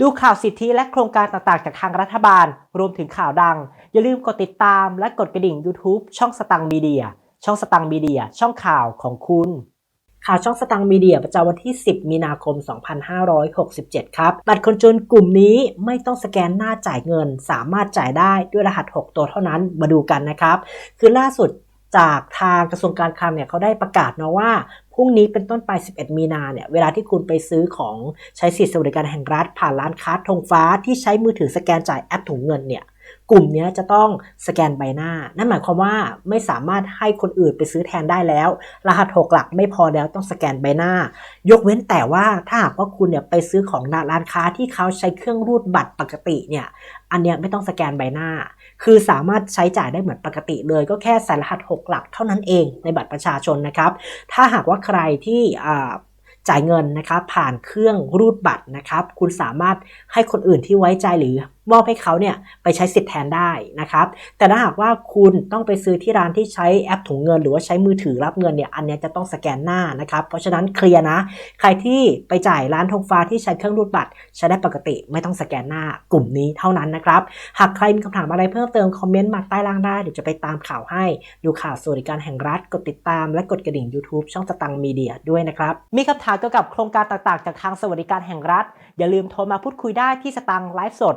ดูข่าวสิทธิและโครงการต่างๆ จากทางรัฐบาล รวมถึงข่าวดัง อย่าลืมกดติดตามและกดกระดิ่ง YouTube ช่องสตังมีเดีย ช่องสตังมีเดีย ช่องข่าวของคุณ ข่าวช่องสตังมีเดียประจำวันที่ 10 มีนาคม 2567 ครับ บัตรคนจนกลุ่มนี้ไม่ต้องสแกนหน้าจ่ายเงิน สามารถจ่ายได้ด้วยรหัส 6 ตัวเท่านั้น มาดูกันนะครับ คือล่าสุด จากทางกระทรวงการคลังเนี่ยเขาได้ประกาศนะว่าพรุ่งนี้เป็นต้นไป 11 มีนาเนี่ยเวลาที่คุณไปซื้อของใช้สิทธิสวัสดิการแห่งรัฐ ผ่านร้านค้าธงฟ้าที่ใช้มือถือสแกนจ่ายแอปถุงเงินเนี่ย กลุ่มเนี้ยจะต้องสแกนใบหน้า นั่นหมายความว่าไม่สามารถให้คนอื่นไปซื้อแทนได้แล้ว รหัสหกหลักไม่พอแล้วต้องสแกนใบหน้า ยกเว้นแต่ว่าถ้าหากว่าคุณเนี่ยไปซื้อของร้านค้าที่เขาใช้เครื่องรูดบัตรปกติเนี่ย อันเนี้ยไม่ต้องสแกนใบหน้า คือสามารถใช้จ่ายได้เหมือนปกติเลย ก็แค่ใส่รหัส6หลักเท่านั้นเองในบัตรประชาชนนะครับ ถ้าหากว่าใครที่อ่าจ่ายเงินนะครับผ่านเครื่องรูดบัตรนะครับ คุณสามารถให้คนอื่นที่ไว้ใจหรือ มอบให้เขาเนี่ยไปใช้สิทธิ์แทนได้นะครับ แต่ถ้าหากว่าคุณต้องไปซื้อที่ร้านที่ใช้แอปถุงเงิน หรือว่าใช้มือถือรับเงินเนี่ยอันนี้จะต้องสแกนหน้านะครับ เพราะฉะนั้นเคลียร์นะ ใครที่ไปจ่ายร้านธงฟ้าที่ใช้เครื่องรูดบัตรใช้ได้ปกติไม่ต้องสแกนหน้ากลุ่มนี้เท่านั้นนะครับ หากใครมีคำถามอะไรเพิ่มเติมคอมเมนต์มาใต้ล่างได้เดี๋ยวจะไปตามข่าวให้ดูข่าวสวัสดิการแห่งรัฐกดติดตาม และกดกระดิ่ง YouTube ช่องสตังมีเดียด้วยนะครับมีคำถามเกี่ยวกับโครงการต่างๆ จากทางสวัสดิการแห่งรัฐ อย่าลืมโทรมาพูดคุยได้ที่สตังไลฟ์สด